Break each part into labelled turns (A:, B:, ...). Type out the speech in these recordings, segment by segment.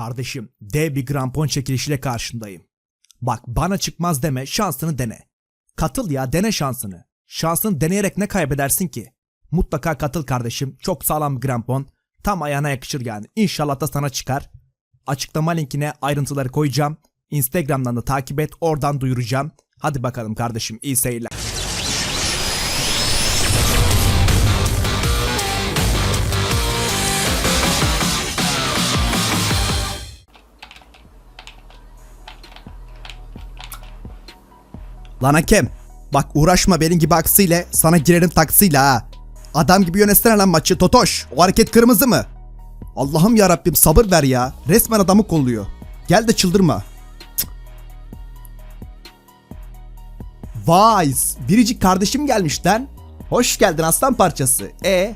A: Kardeşim dev bir grampon çekilişiyle karşındayım. Bak bana çıkmaz deme şansını dene. Katıl ya dene şansını. Şansını deneyerek ne kaybedersin ki? Mutlaka katıl kardeşim. Çok sağlam bir grampon. Tam ayağına yakışır yani. İnşallah da sana çıkar. Açıklama linkine ayrıntıları koyacağım. Instagram'dan da takip et. Oradan duyuracağım. Hadi bakalım kardeşim iyi seyirler. Lan hakem. Bak uğraşma benim gibi aksiyle sana girerim taksiyle ha. Adam gibi yönetsene lan maçı Totoş. O hareket kırmızı mı? Allah'ım ya Rabbim sabır ver ya. Resmen adamı kolluyor. Gel de çıldırma. Cık. Biricik kardeşim gelmiş lan. Hoş geldin aslan parçası. E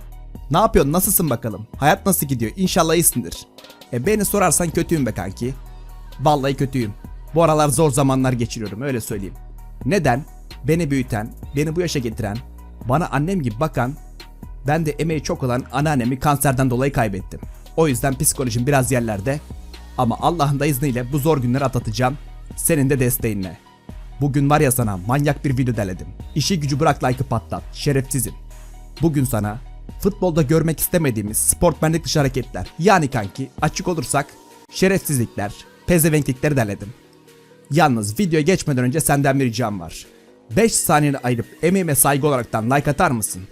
A: ne yapıyorsun? Nasılsın bakalım? Hayat nasıl gidiyor? İnşallah iyisindir. E beni sorarsan kötüyüm be kanki. Vallahi kötüyüm. Bu aralar zor zamanlar geçiriyorum öyle söyleyeyim. Neden? Beni büyüten, beni bu yaşa getiren, bana annem gibi bakan, ben de emeği çok olan anneannemi kanserden dolayı kaybettim. O yüzden psikolojim biraz yerlerde. Ama Allah'ın da izniyle bu zor günleri atlatacağım. Senin de desteğinle. Bugün var ya sana manyak bir video derledim. İşi gücü bırak like'ı patlat. Şerefsizim. Bugün sana futbolda görmek istemediğimiz sportmenlik dışı hareketler. Yani kanki açık olursak şerefsizlikler, pezevenklikleri derledim. Yalnız videoya geçmeden önce senden bir ricam var. 5 saniyeni ayırıp emeğime saygı olaraktan like atar mısın?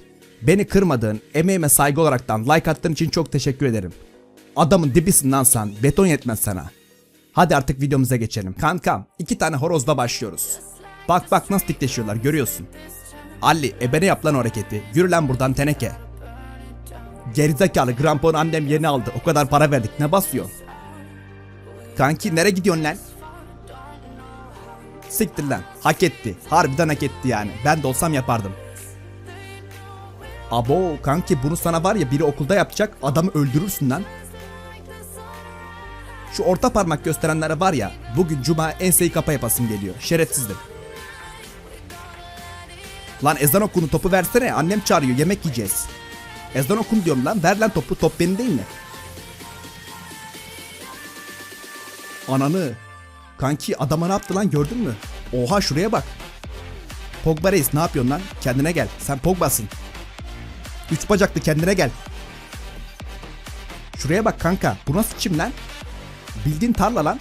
A: Beni kırmadığın, emeğime saygı olaraktan like attığın için çok teşekkür ederim. Adamın dibisin lan sen, beton yetmez sana. Hadi artık videomuza geçelim. Kankam, iki tane horozla başlıyoruz. Bak bak nasıl dikleşiyorlar görüyorsun. Ali, ebene yap lan hareketi. Yürü lan buradan teneke. Gerizekalı grampon annem yeni aldı. O kadar para verdik ne basıyor? Kanki nereye gidiyorsun lan? Siktir lan. Hak etti. Harbiden hak etti yani. Ben de olsam yapardım. Abo kanki bunu sana var ya biri okulda yapacak adamı öldürürsün lan. Şu orta parmak gösterenlere var ya bugün cuma enseyi kapa yapasım geliyor. Şerefsizdir. Lan ezan okunu topu versene annem çağırıyor yemek yiyeceğiz. Ezan okun diyorum lan ver lan topu top benim değil mi? Ananı. Kanki adama ne yaptı lan gördün mü? Oha şuraya bak. Pogba reis ne yapıyorsun lan? Kendine gel. Sen Pogba'sın. Üç bacaklı kendine gel. Şuraya bak kanka. Bu nasıl çim lan? Bildiğin tarla lan.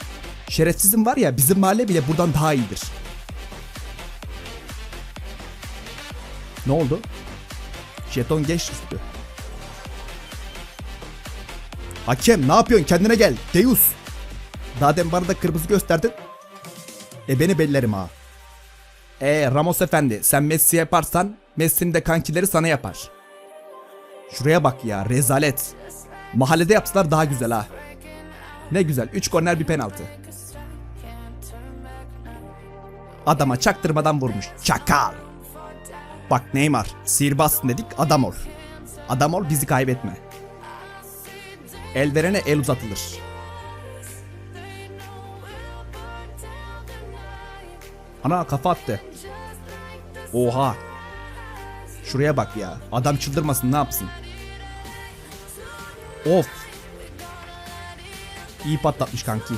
A: Şerefsizim var ya bizim mahalle bile buradan daha iyidir. Ne oldu? Jeton geç üstü. Hakem ne yapıyorsun kendine gel. Deus. Daha demin da kırmızı gösterdin. E beni bellerim ha. E Ramos efendi sen Messi yaparsan Messi'nin de kankileri sana yapar. Şuraya bak ya rezalet. Mahallede yapsalar daha güzel ha. Ne güzel 3 korner bir penaltı. Adama çaktırmadan vurmuş. Çakal. Bak Neymar sihirbazsın dedik adam ol. Adam ol bizi kaybetme. El verene el uzatılır. Ana kafa attı. Oha. Şuraya bak ya. Adam çıldırmasın ne yapsın? Of. İyi patlatmış kanki.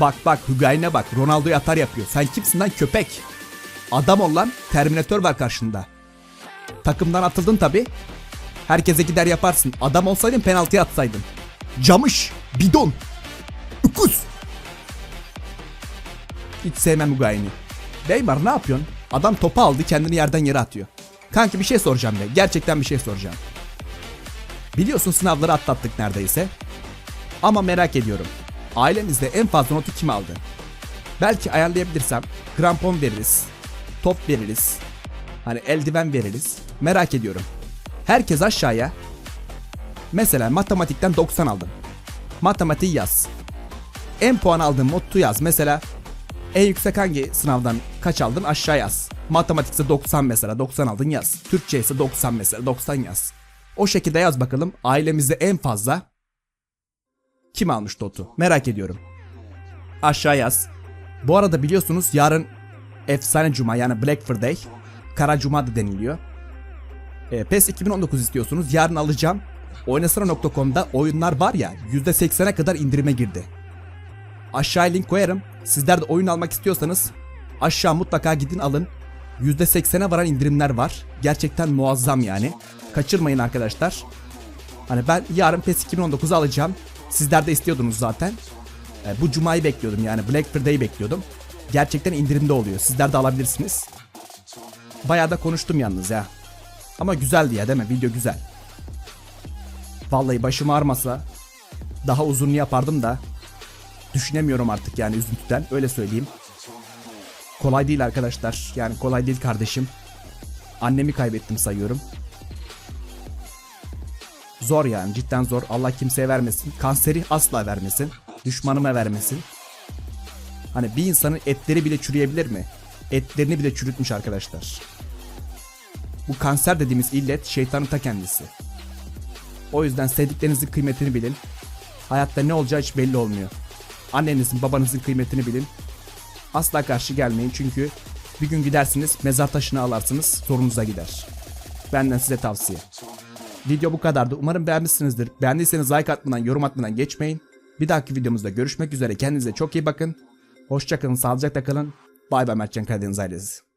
A: Bak bak Hügayin'e bak. Ronaldo'yu atar yapıyor. Sen kimsin lan köpek? Adam ol lan. Terminator var karşında. Takımdan atıldın tabi. Herkese gider yaparsın. Adam olsaydın penaltıya atsaydın. Camış. Bidon. Öküz. Hiç sevmem Hügayin'i. Neymar ne yapıyorsun? Adam topu aldı kendini yerden yere atıyor. Kanki bir şey soracağım ya. Gerçekten bir şey soracağım. Biliyorsun sınavları atlattık neredeyse. Ama merak ediyorum. Ailemizde en fazla notu kim aldı? Belki ayarlayabilirsem krampon veririz. Top veririz. Hani eldiven veririz. Merak ediyorum. Herkes aşağıya. Mesela matematikten 90 aldın. Matematiği yaz. En puan aldığın notu yaz. Mesela en yüksek hangi sınavdan kaç aldın aşağı yaz. Matematikse 90 mesela 90 aldın yaz. Türkçe ise 90 mesela 90 yaz. O şekilde yaz bakalım ailemizde en fazla kim almış Dot'u? Merak ediyorum. Aşağı yaz. Bu arada biliyorsunuz yarın efsane cuma yani Black Friday. Kara cuma da deniliyor. E, PES 2019 istiyorsunuz. Yarın alacağım. Oynasana.com'da oyunlar var ya %80'e kadar indirime girdi. Aşağıya link koyarım. Sizler de oyun almak istiyorsanız aşağı mutlaka gidin alın. %80'e varan indirimler var. Gerçekten muazzam yani. Kaçırmayın arkadaşlar. Hani ben yarın PES 2019'u alacağım. Sizler de istiyordunuz zaten. E, bu cumayı bekliyordum yani Black Friday'i bekliyordum. Gerçekten indirimde oluyor. Sizler de alabilirsiniz. Bayağı da konuştum yalnız ya. Ama güzeldi ya değil mi? Video güzel. Vallahi başım ağrımasa daha uzun yapardım da düşünemiyorum artık yani üzüntüden öyle söyleyeyim. Kolay değil arkadaşlar. Yani kolay değil kardeşim. Annemi kaybettim sayıyorum. Zor yani cidden zor. Allah kimseye vermesin. Kanseri asla vermesin. Düşmanıma vermesin. Hani bir insanın etleri bile çürüyebilir mi? Etlerini bile çürütmüş arkadaşlar. Bu kanser dediğimiz illet şeytanın ta kendisi. O yüzden sevdiklerinizin kıymetini bilin. Hayatta ne olacağı hiç belli olmuyor. Annenizin babanızın kıymetini bilin. Asla karşı gelmeyin çünkü bir gün gidersiniz mezar taşını alarsınız sorunuza gider. Benden size tavsiye. Video bu kadardı. Umarım beğenmişsinizdir. Beğendiyseniz like atmadan, yorum atmadan geçmeyin. Bir dahaki videomuzda görüşmek üzere. Kendinize çok iyi bakın. Hoşçakalın, sağlıcakla kalın. Bay bay Mertcan Karadeniz ailesi.